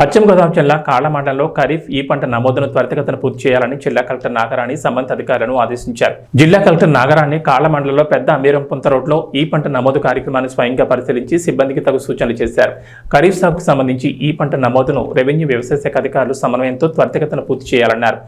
పశ్చిమ గోదావరి జిల్లా కాళ్ళ మండలంలో ఖరీఫ్ ఈ పంట నమోదును త్వరితగతిన పూర్తి చేయాలని జిల్లా కలెక్టర్ నాగరాణి సంబంధిత అధికారులను ఆదేశించారు. జిల్లా కలెక్టర్ నాగరాణి కాళ్ళ మండలంలో పెద్ద అమీరం పుంత రోడ్లో ఈ పంట నమోదు కార్యక్రమాన్ని స్వయంగా పరిశీలించి సిబ్బందికి తగు సూచనలు చేశారు. ఖరీఫ్ సాగుకు సంబంధించి ఈ పంట నమోదును రెవెన్యూ వ్యవసాయ శాఖ అధికారులు సమన్వయంతో త్వరితగతిన పూర్తి చేయాలన్నారు.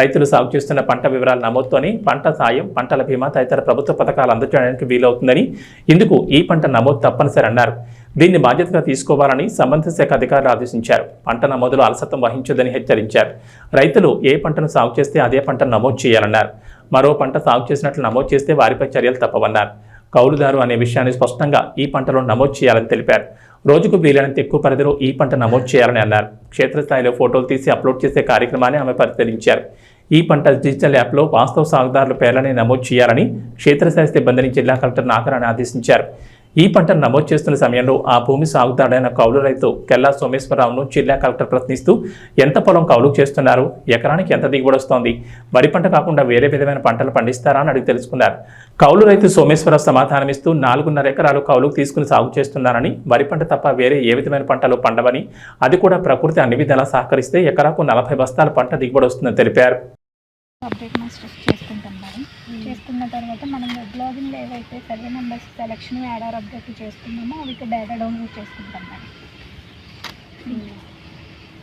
రైతులు సాగు చేస్తున్న పంట వివరాల నమోదుతోనే పంట సాయం పంటల బీమా తదితర ప్రభుత్వ పథకాలు అందజేయడానికి వీలవుతుందని ఇందుకు ఈ పంట నమోదు తప్పనిసరి అన్నారు. దీన్ని బాధ్యతగా తీసుకోవాలని సంబంధిత శాఖ అధికారులు ఆదేశించారు. పంట నమోదులో అలసత్వం వహించదని హెచ్చరించారు. రైతులు ఏ పంటను సాగు చేస్తే అదే పంటను నమోదు చేయాలన్నారు. మరో పంట సాగు చేసినట్లు నమోదు చేస్తే వారిపై చర్యలు తప్పవన్నారు. కౌలుదారు అనే విషయాన్ని స్పష్టంగా ఈ పంటలో నమోదు చేయాలని తెలిపారు. రోజుకు వీలైనంత ఎక్కువ పరిధిలో ఈ పంట నమోదు చేయాలని అన్నారు. క్షేత్రస్థాయిలో ఫోటోలు తీసి అప్లోడ్ చేసే కార్యక్రమాన్ని ఆమె పరిశీలించారు. ఈ పంట డిజిటల్ యాప్లో వాస్తవ సాగుదారుల పేర్లని నమోదు చేయాలని క్షేత్రస్థాయి సిబ్బందిని జిల్లా కలెక్టర్ నాగరాణి ఆదేశించారు. ఈ పంటను నమోదు చేస్తున్న సమయంలో ఆ భూమి సాగుతాడైన కౌలు రైతు కెల్లా సోమేశ్వరరావును జిల్లా కలెక్టర్ ప్రశ్నిస్తూ ఎంత పొలం కౌలుకు చేస్తున్నారు? ఎకరానికి ఎంత దిగుబడి వస్తోంది? వరి పంట కాకుండా వేరే విధమైన పంటలు పండిస్తారా? అని అడిగి తెలుసుకున్నారు. కౌలు రైతు సోమేశ్వరరావు సమాధానమిస్తూ నాలుగున్నర ఎకరాలు కౌలుకు తీసుకుని సాగు చేస్తున్నారని వరి పంట తప్ప వేరే ఏ విధమైన పంటలు పండవని అది కూడా ప్రకృతి అన్ని విధాలా సహకరిస్తే ఎకరాకు నలభై బస్తాల పంట దిగుబడి వస్తుందని తెలిపారు అప్డేట్ మాస్టర్స్ చేసుకుంటాం మేడం చేసుకున్న తర్వాత మనం వెబ్ లాగిన్లో ఏవైతే సర్వే నెంబర్స్ సెలక్షన్ యాడర్ అప్డేట్ చేసుకున్నామో అవి డేటా డౌన్లోడ్ చేసుకుంటాం మేడం.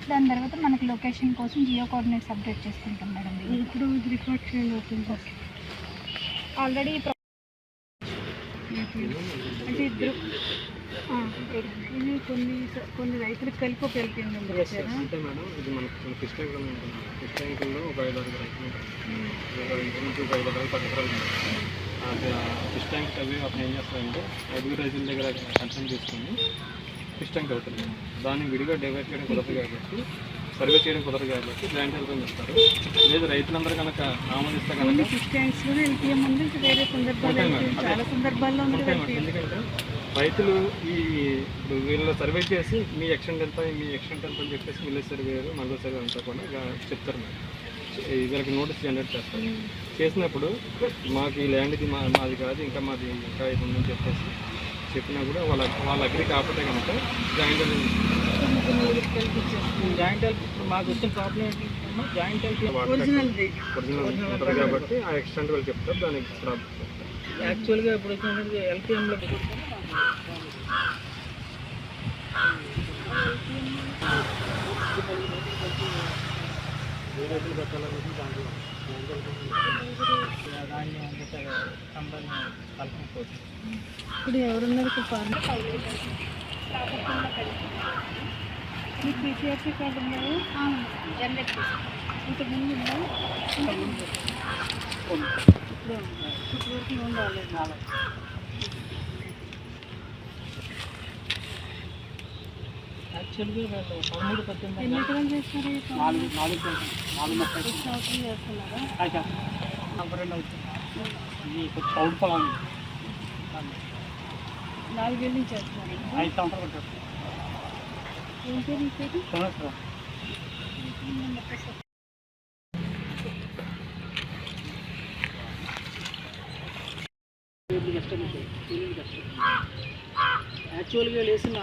దాని తర్వాత మనకి లొకేషన్ కోసం జియో కోఆర్డినేట్స్ అప్డేట్ చేసుకుంటాం మేడం ఇప్పుడు రికార్డ్ చేయండి ఓకే ఆల్రెడీ అంటే ఇద్దరు ఇది కొన్ని కొన్ని రైతులకు కలిపి ఒక అంటే మేడం ఇది మనకు ఫిష్ ట్యాంక్ ఉంటుంది ఫిష్ ట్యాంకుల్లో ఒక ఐదు ఆరు రైతులు ఉంటారు. ఒక ఇంటి నుంచి ఒక ఐదు ఎకరాలు పది ఎకరాలు ఉంటాయి. అది ఆ ఫిష్ ట్యాంక్ అవి అప్పుడు ఏం చేస్తారంటే రైతుల దగ్గర కన్సల్ట్ తీసుకొని ఫిష్ ట్యాంక్ అవుతుంది. దాన్ని విడిగా డివైడ్ చేయడం కుదరదు కాబట్టి సర్వే చేయడం కుదరదు కాబట్టి జాయింట్ వెల్కమ్ ఇస్తారు లేదు రైతులందరూ కనుక ఆమోదిస్తే కనుక. ఎందుకంటే రైతులు ఈ ఇప్పుడు వీళ్ళు సర్వే చేసి మీ ఎక్స్టెంట్ ఎంత మీ ఎక్స్టెంట్ ఎంత అని చెప్పేసి విలేజ్ సర్వేయర్ మండల సర్వే అంతా కూడా చెప్తారు మేడం. వీళ్ళకి నోటీస్ జనరేట్ చేస్తారు. చేసినప్పుడు మాకు ఈ ల్యాండ్ ఇది మా మాది కాదు ఇంకా మాది ఇంకా ఇది ఉందని చెప్పేసి చెప్పినా కూడా వాళ్ళ వాళ్ళ అగ్రి కాకపోతే కనుక జాయింట్ జాయింట్ హెల్ప్ ఇప్పుడు మాకు వచ్చిన ప్రాబ్లం ఏంటంటే జాయింట్ ఒరిజినల్ ఉంటుంది కాబట్టి ఆ ఎక్స్టెంట్ వాళ్ళు చెప్తారు దానికి ప్రాబ్లం యాక్చువల్గా ఇప్పుడు వచ్చినప్పుడు ఎల్పిఎంలో ఇప్పుడు ఎవరున్నారు ఫార్మ్ మీకు పీసీఆర్సీ కార్డు ఉన్నాయా జనరేట్ ఇంతకుముందు ఉందా? ఇప్పుడు ఇప్పటివరకు నాలుగు యాక్చువల్గా పదమూడు పద్దెనిమిది farm? నాలుగు నాలుగు నాలుగు మొక్కలు ఈ సంవత్సరం చేస్తున్నారా? రెండు అవుతుంది. ఇది కొంచెం చౌడు పొలం నాలుగేళ్ళ నుంచి చేస్తున్నారు. ఐదు సంవత్సరాలు పట్టారు. యాక్చువల్గా లేసిన